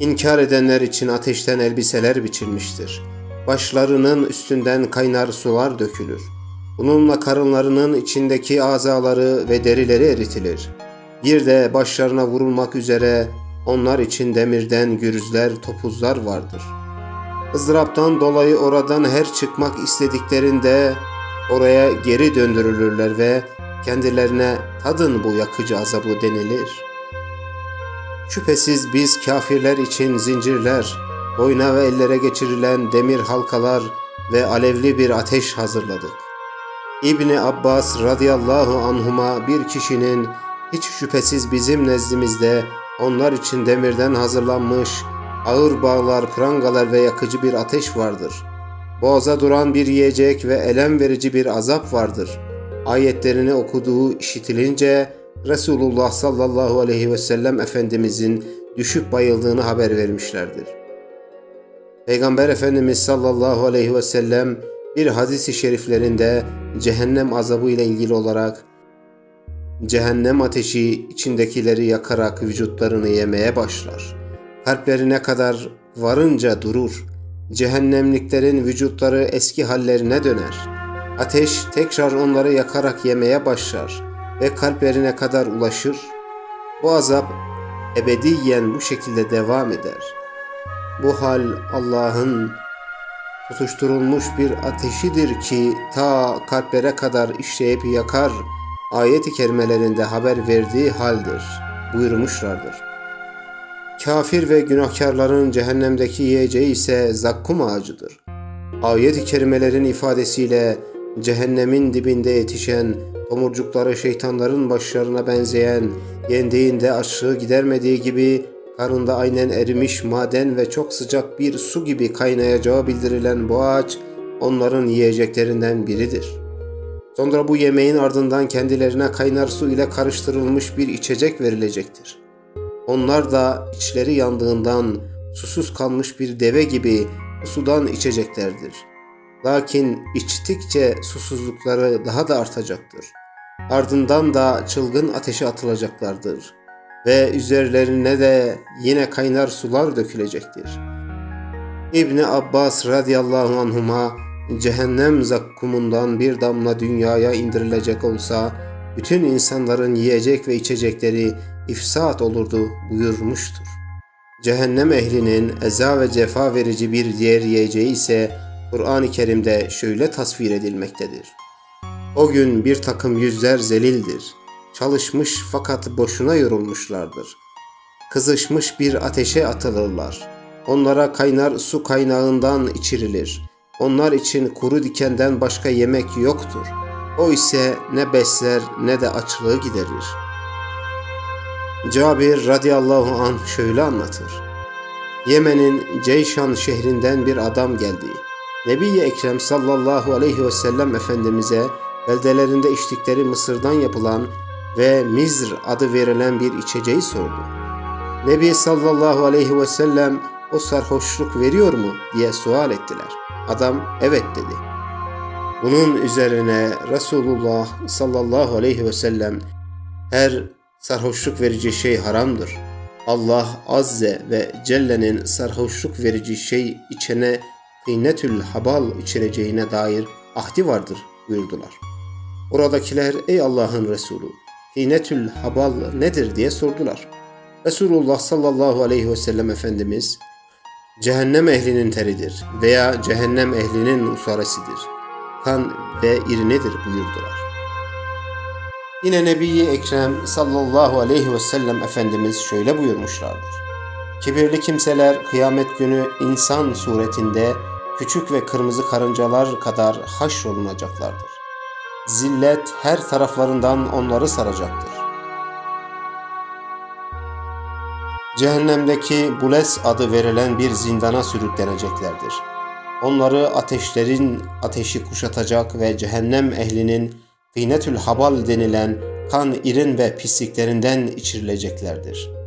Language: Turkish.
İnkar edenler için ateşten elbiseler biçilmiştir. Başlarının üstünden kaynar sular dökülür. Bununla karınlarının içindeki azaları ve derileri eritilir. Bir de başlarına vurulmak üzere onlar için demirden gürüzler, topuzlar vardır. ızdıraptan dolayı oradan her çıkmak istediklerinde oraya geri döndürülürler ve kendilerine tadın bu yakıcı azabı denilir.'' Şüphesiz biz kafirler için zincirler, boyna ve ellere geçirilen demir halkalar ve alevli bir ateş hazırladık. İbni Abbas radıyallahu anhuma bir kişinin hiç şüphesiz bizim nezdimizde onlar için demirden hazırlanmış ağır bağlar, prangalar ve yakıcı bir ateş vardır. Boğaza duran bir yiyecek ve elem verici bir azap vardır. Ayetlerini okuduğu işitilince Resulullah sallallahu aleyhi ve sellem Efendimizin düşüp bayıldığını haber vermişlerdir. Peygamber Efendimiz sallallahu aleyhi ve sellem bir hadis-i şeriflerinde cehennem azabı ile ilgili olarak cehennem ateşi içindekileri yakarak vücutlarını yemeye başlar. Kalplerine kadar varınca durur. Cehennemliklerin vücutları eski hallerine döner. Ateş tekrar onları yakarak yemeye başlar.'' Ve kalplerine kadar ulaşır. Bu azap ebediyen bu şekilde devam eder. Bu hal Allah'ın tutuşturulmuş bir ateşidir ki ta kalplere kadar işleyip yakar ayet-i kerimelerinde haber verdiği haldir buyurmuşlardır. Kafir ve günahkarların cehennemdeki yiyeceği ise zakkum ağacıdır. Ayet-i kerimelerin ifadesiyle cehennemin dibinde yetişen tomurcukları şeytanların başlarına benzeyen, yendiğinde açlığı gidermediği gibi karında aynen erimiş maden ve çok sıcak bir su gibi kaynayacağı bildirilen bu ağaç onların yiyeceklerinden biridir. Sonra bu yemeğin ardından kendilerine kaynar su ile karıştırılmış bir içecek verilecektir. Onlar da içleri yandığından susuz kalmış bir deve gibi sudan içeceklerdir. Lakin içtikçe susuzlukları daha da artacaktır.'' Ardından da çılgın ateşe atılacaklardır ve üzerlerine de yine kaynar sular dökülecektir. İbni Abbas radıyallahu anhuma cehennem zakkumundan bir damla dünyaya indirilecek olsa bütün insanların yiyecek ve içecekleri ifsat olurdu buyurmuştur. Cehennem ehlinin eza ve cefa verici bir diğer yiyeceği ise Kur'an-ı Kerim'de şöyle tasvir edilmektedir. O gün bir takım yüzler zelildir. Çalışmış fakat boşuna yorulmuşlardır. Kızışmış bir ateşe atılırlar. Onlara kaynar su kaynağından içirilir. Onlar için kuru dikenden başka yemek yoktur. O ise ne besler ne de açlığı giderir. Cabir radıyallahu anh şöyle anlatır. Yemen'in Ceyşan şehrinden bir adam geldi. Nebi Ekrem sallallahu aleyhi ve sellem Efendimiz'e beldelerinde içtikleri mısırdan yapılan ve mizr adı verilen bir içeceği sordu. Nebi sallallahu aleyhi ve sellem o sarhoşluk veriyor mu diye sual ettiler. Adam evet dedi. Bunun üzerine Resulullah sallallahu aleyhi ve sellem her sarhoşluk verici şey haramdır. Allah azze ve celle'nin sarhoşluk verici şey içene kıynetül habal içireceğine dair ahdi vardır buyurdular.'' Oradakiler ey Allah'ın Resulü hinetül habal nedir diye sordular. Resulullah sallallahu aleyhi ve sellem Efendimiz cehennem ehlinin teridir veya cehennem ehlinin usaresidir. Kan ve irinedir buyurdular. Yine Nebi Ekrem sallallahu aleyhi ve sellem Efendimiz şöyle buyurmuşlardır. Kibirli kimseler kıyamet günü insan suretinde küçük ve kırmızı karıncalar kadar haşrolunacaklardır. Zillet her taraflarından onları saracaktır. Cehennemdeki Bules adı verilen bir zindana sürükleneceklerdir. Onları ateşlerin ateşi kuşatacak ve cehennem ehlinin Kıynetül Habal denilen kan, irin ve pisliklerinden içirileceklerdir.''